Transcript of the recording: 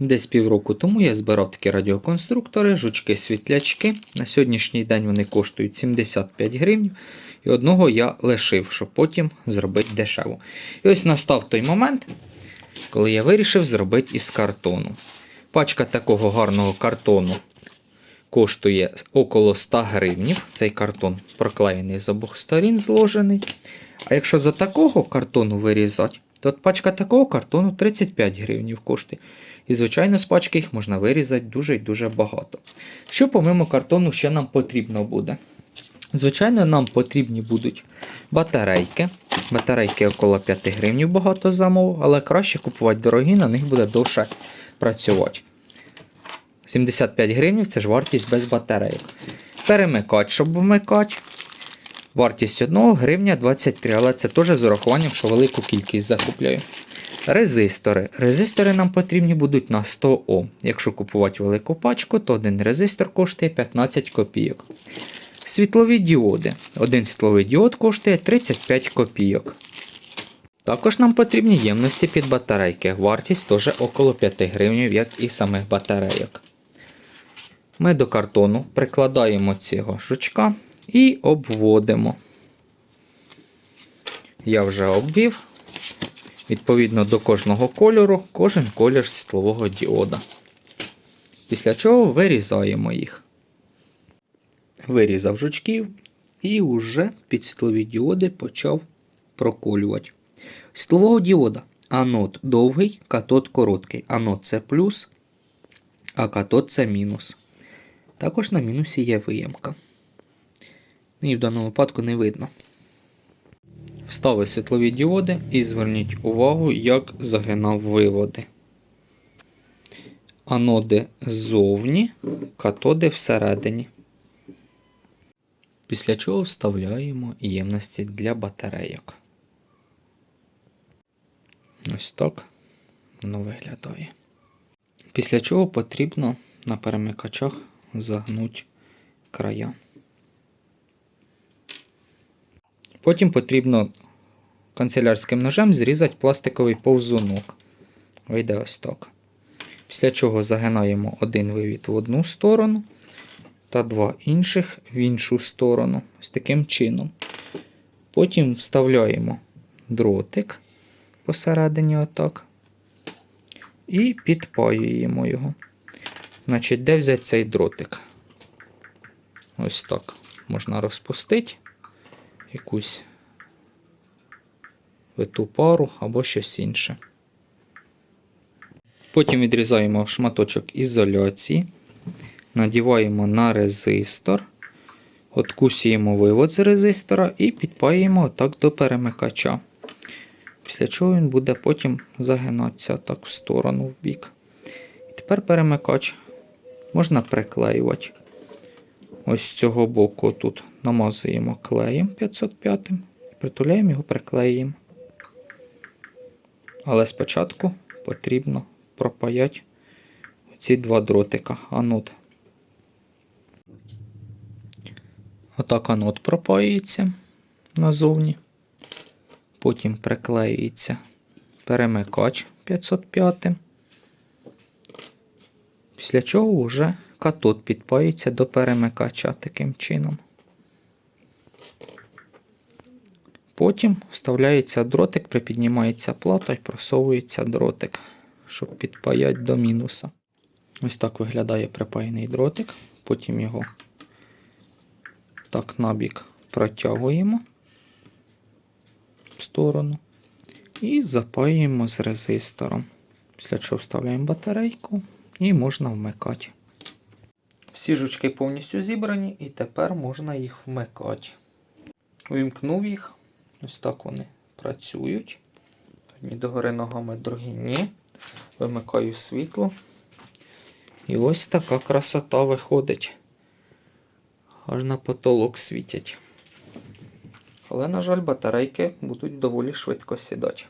Десь півроку тому я збирав такі радіоконструктори, жучки-світлячки. На сьогоднішній день вони коштують 75 гривень. І одного я лишив, щоб потім зробити дешево. І ось настав той момент, коли я вирішив зробити із картону. Пачка такого гарного картону коштує около 100 гривнів. Цей картон проклеєний з обох сторін, зложений. А якщо з такого картону вирізати, то пачка такого картону 35 гривнів коштує. І, звичайно, з пачки їх можна вирізати дуже і дуже багато. Що, помимо картону, ще нам потрібно буде? Звичайно, нам потрібні будуть батарейки. Батарейки около 5 гривень багато замов, але краще купувати дорогі, на них буде довше працювати. 75 гривень це ж вартість без батарейок. Перемикач, щоб вмикати. Вартість 1 гривня 23, але це теж з урахуванням, що велику кількість закупляю. Резистори. Резистори нам потрібні будуть на 100 Ом. Якщо купувати велику пачку, то один резистор коштує 15 копійок. Світлові діоди. Один світловий діод коштує 35 копійок. Також нам потрібні ємності під батарейки. Вартість теж около 5 гривень, як і самих батарейок. Ми до картону прикладаємо цього жучка і обводимо. Я вже обвів. Відповідно до кожного кольору, кожен колір світлового діода. Після чого вирізаємо їх. Вирізав жучків і вже під світлові діоди почав проколювати. Світлового діода анод довгий, катод короткий. Анод це плюс, а катод це мінус. Також на мінусі є виємка. Ну, І в даному випадку не видно. Вставив світлові діоди і зверніть увагу, як загинав виводи. Аноди ззовні, катоди всередині. Після чого вставляємо ємності для батарейок. Ось так воно виглядає. Після чого потрібно на перемикачах загнути края. Потім потрібно канцелярським ножем зрізати пластиковий повзунок. Вийде ось так. Після чого загинаємо один вивід в одну сторону та два інших в іншу сторону. Ось таким чином. Потім вставляємо дротик посередині отак. І підпаюємо його. Значить, де взяти цей дротик? Ось так. Можна розпустити якусь виту пару або щось інше. Потім відрізаємо шматочок ізоляції, надіваємо на резистор, откусуємо вивод з резистора і підпаюємо отак до перемикача. Після чого він буде потім загинатися так в сторону в бік. І тепер перемикач можна приклеювати. Ось з цього боку тут намазуємо клеєм 505 і притуляємо його, приклеїмо. Але спочатку потрібно пропаяти ці два дротика анод. Отак анод пропаюється назовні. Потім приклеюється перемикач 505. Після чого вже катод підпаюється до перемикача таким чином. Потім вставляється дротик, припіднімається плата і просовується дротик, щоб підпаяти до мінуса. Ось так виглядає припаяний дротик. Потім його так набік протягуємо в сторону і запаюємо з резистором. Після чого вставляємо батарейку і можна вмикати. Всі жучки повністю зібрані, і тепер можна їх вмикати. Увімкнув їх. Ось так вони працюють. Одні догори ногами, другі ні. Вимикаю світло. І ось така красота виходить. Аж на потолок світять. Але, на жаль, батарейки будуть доволі швидко сідати.